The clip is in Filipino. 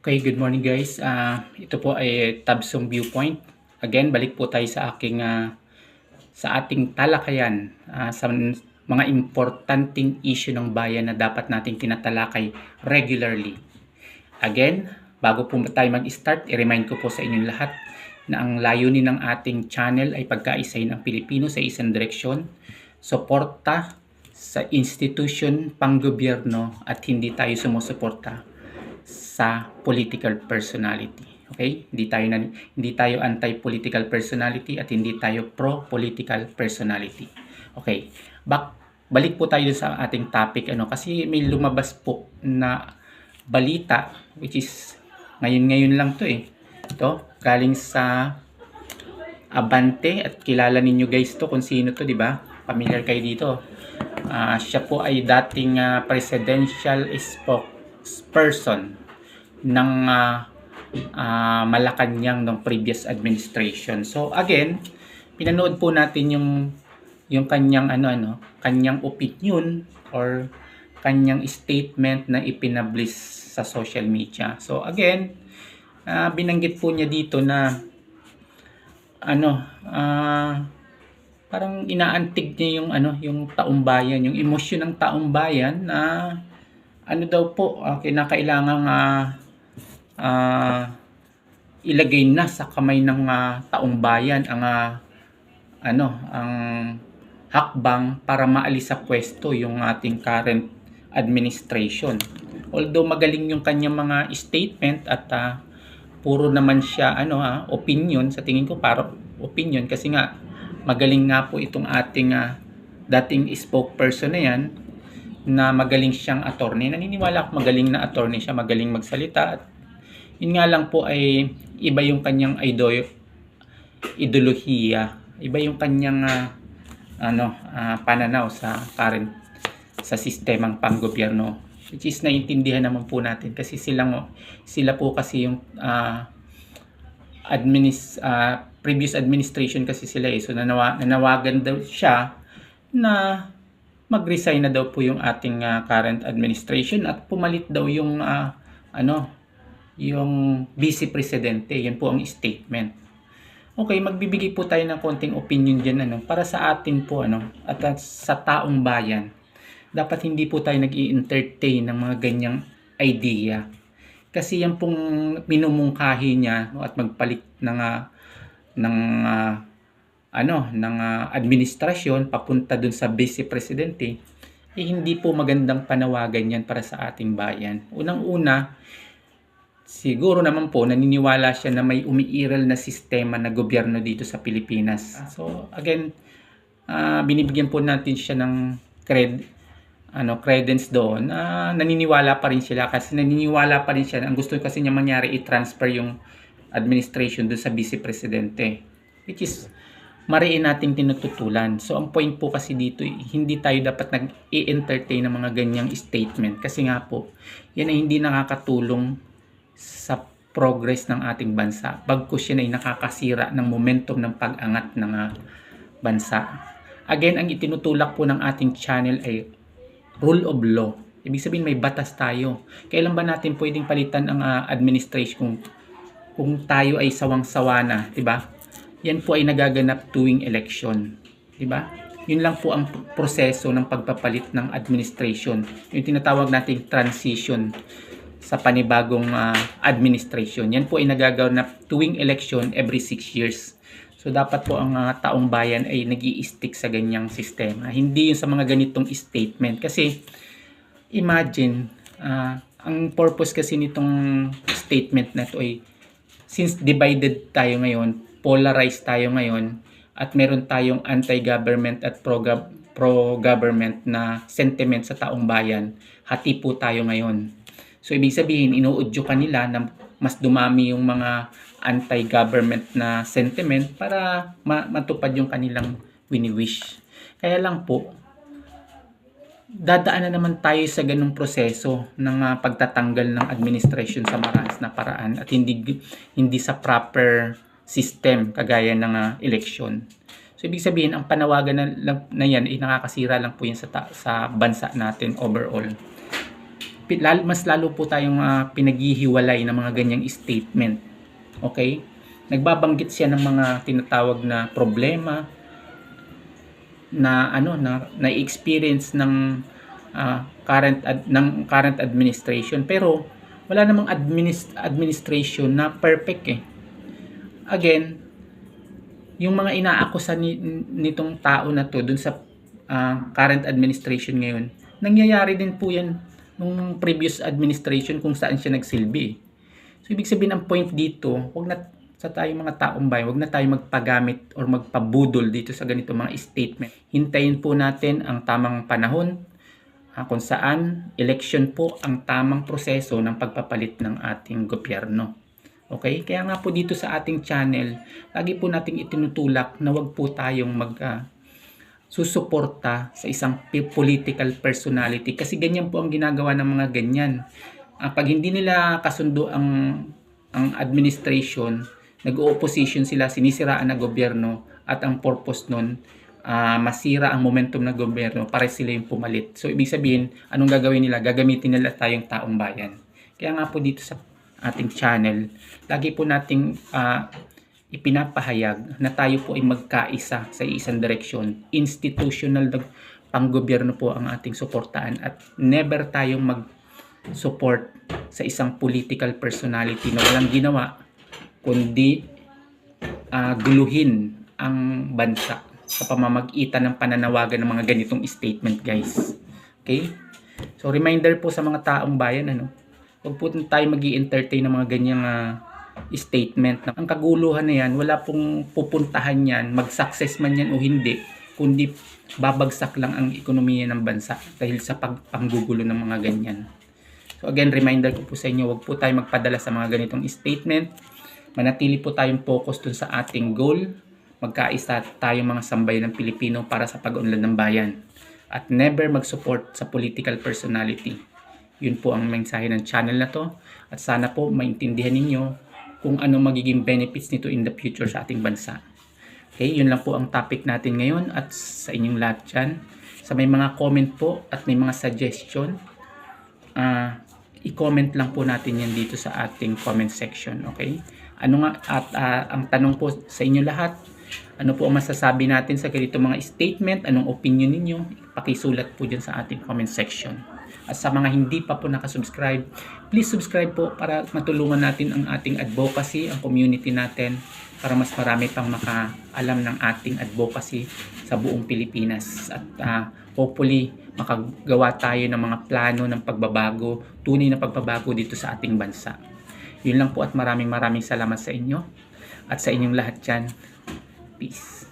Okay, good morning guys. Ah, ito po ay Tabsong Viewpoint. Again, balik po tayo sa aking ah, sa ating talakayan ah, sa mga importanteng issue ng bayan na dapat nating tinatalakay regularly. Again, bago po tayo mag-start, i-remind ko po sa inyong lahat na ang layunin ng ating channel ay pagkaisahin ang Pilipino sa isang direksyon, suporta sa institution, panggobyerno at hindi tayo sumusuporta sa political personality. Okay? Hindi tayo na, hindi tayo anti-political personality at hindi tayo pro-political personality. Okay. Back, balik po tayo sa ating topic ano kasi may lumabas po na balita which is ngayon-ngayon lang to eh. Ito, galing sa Abante at kilala ninyo guys to kung sino to, di ba? Familiar kayo dito. Ah, siya po ay dating ah, presidential spokesperson ng ah, ah, Malacanang ng previous administration. So again, pinanood po natin yung yung kanyang ano ano, kanyang opinion or kanyang statement na ipinablis sa social media. So again, ah, binanggit po niya dito na ano, ah parang inaantig niya yung ano, yung taong bayan, yung emosyon ng taong bayan na ano daw po, uh, kinakailangang ah, ah, ilagay na sa kamay ng ah, taong bayan ang ah, ano, ang hakbang para maalis sa pwesto yung ating current administration. Although magaling yung kanyang mga statement at ah, puro naman siya ano ha, opinion sa tingin ko para opinion kasi nga magaling nga po itong ating ah, dating spokesperson na yan na magaling siyang attorney. Naniniwala ako magaling na attorney siya, magaling magsalita. At yun nga lang po ay iba yung kanyang idol ideolohiya, iba yung kanyang ah, ano ah, pananaw sa current sa sistemang panggobyerno which is naiintindihan naman po natin kasi sila sila po kasi yung uh, adminis uh, previous administration kasi sila eh so nanawa, nanawagan daw siya na mag-resign na daw po yung ating uh, current administration at pumalit daw yung uh, ano yung vice presidente. Yan po ang statement. Okay magbibigay po tayo ng konting opinion diyan ano para sa atin po ano at, at sa taong bayan. Dapat hindi po tayo nag entertain ng mga ganyang idea. Kasi yan pong minumungkahi niya no, at magpalit ng uh, ng uh, ano ng uh, administrasyon papunta dun sa vice presidente eh, hindi po magandang panawagan yan para sa ating bayan. Unang-una, siguro naman po naniniwala siya na may umiiral na sistema na gobyerno dito sa Pilipinas. So again, uh, binibigyan po natin siya ng credit ano credence doon na uh, naniniwala pa rin sila kasi naniniwala pa rin siya ang gusto kasi niya mangyari i-transfer yung administration doon sa vice presidente which is mariin nating tinututulan so ang point po kasi dito hindi tayo dapat nag-i-entertain ng mga ganyang statement kasi nga po yan ay hindi nakakatulong sa progress ng ating bansa bagkus yan ay nakakasira ng momentum ng pag-angat ng uh, bansa again ang itinutulak po ng ating channel ay rule of law. Ibig sabihin may batas tayo. Kailan ba natin pwedeng palitan ang uh, administration kung, kung tayo ay sawang-sawa na, 'di ba? Yan po ay nagaganap tuwing election, 'di ba? Yun lang po ang proseso ng pagpapalit ng administration. Yung tinatawag nating transition sa panibagong uh, administration. Yan po ay nagaganap tuwing election every 6 years. So dapat po ang uh, taong bayan ay nag stick sa ganyang sistema. Hindi yung sa mga ganitong statement. Kasi imagine, uh, ang purpose kasi nitong statement na ito ay since divided tayo ngayon, polarized tayo ngayon, at meron tayong anti-government at pro-government na sentiment sa taong bayan, hati po tayo ngayon. So ibig sabihin, inuudyo kanila na mas dumami yung mga anti-government na sentiment para matupad yung kanilang wini-wish. Kaya lang po, dadaan na naman tayo sa ganung proseso ng uh, pagtatanggal ng administration sa maras na paraan at hindi hindi sa proper system kagaya ng uh, election. So ibig sabihin ang panawagan na, na yan ay nakakasira lang po yan sa sa bansa natin overall. pi- lal- mas lalo po tayong ah, pinaghihiwalay ng mga ganyang statement. Okay? Nagbabanggit siya ng mga tinatawag na problema na ano na na-experience ng ah, current ng current administration pero wala namang adminis- administration na perfect eh. Again, yung mga inaakusa ni, nitong tao na to dun sa ah, current administration ngayon, nangyayari din po yan nung previous administration kung saan siya nagsilbi. So, ibig sabihin ang point dito, wag na sa tayong mga taong bayan, wag na tayo magpagamit or magpabudol dito sa ganito mga statement. Hintayin po natin ang tamang panahon ah, kung saan election po ang tamang proseso ng pagpapalit ng ating gobyerno. Okay? Kaya nga po dito sa ating channel, lagi po nating itinutulak na wag po tayong mag ah, susuporta sa isang political personality kasi ganyan po ang ginagawa ng mga ganyan. Ah, pag hindi nila kasundo ang ang administration, nag-opposition sila, sinisiraan na gobyerno at ang purpose nun ah, masira ang momentum ng gobyerno para sila yung pumalit. So ibig sabihin, anong gagawin nila? Gagamitin nila tayong taong bayan. Kaya nga po dito sa ating channel, lagi po nating ah, ipinapahayag na tayo po ay magkaisa sa isang direksyon. Institutional na panggobyerno po ang ating suportaan at never tayong mag-support sa isang political personality na walang ginawa kundi ah, guluhin ang bansa sa pamamagitan ng pananawagan ng mga ganitong statement guys. Okay? So reminder po sa mga taong bayan ano, huwag po tayo mag entertain ng mga ganyang ah, statement. Ang kaguluhan na yan, wala pong pupuntahan yan, mag-success man yan o hindi, kundi babagsak lang ang ekonomiya ng bansa dahil sa pagpanggugulo ng mga ganyan. So again, reminder ko po sa inyo, huwag po tayo magpadala sa mga ganitong statement. Manatili po tayong focus dun sa ating goal. Magkaisa tayong mga sambayan ng Pilipino para sa pag-unlad ng bayan. At never mag-support sa political personality. Yun po ang mensahe ng channel na to. At sana po maintindihan ninyo kung ano magiging benefits nito in the future sa ating bansa. Okay, yun lang po ang topic natin ngayon at sa inyong lahat dyan. Sa may mga comment po at may mga suggestion, ah i-comment lang po natin yan dito sa ating comment section. Okay? Ano nga, at ah, ang tanong po sa inyo lahat, ano po ang masasabi natin sa ganito mga statement? Anong opinion ninyo? Pakisulat po dyan sa ating comment section. At sa mga hindi pa po nakasubscribe, please subscribe po para matulungan natin ang ating advocacy, ang community natin, para mas marami pang makaalam ng ating advocacy sa buong Pilipinas. At ah, hopefully, makagawa tayo ng mga plano ng pagbabago, tunay na pagbabago dito sa ating bansa. Yun lang po at maraming maraming salamat sa inyo at sa inyong lahat dyan. Peace.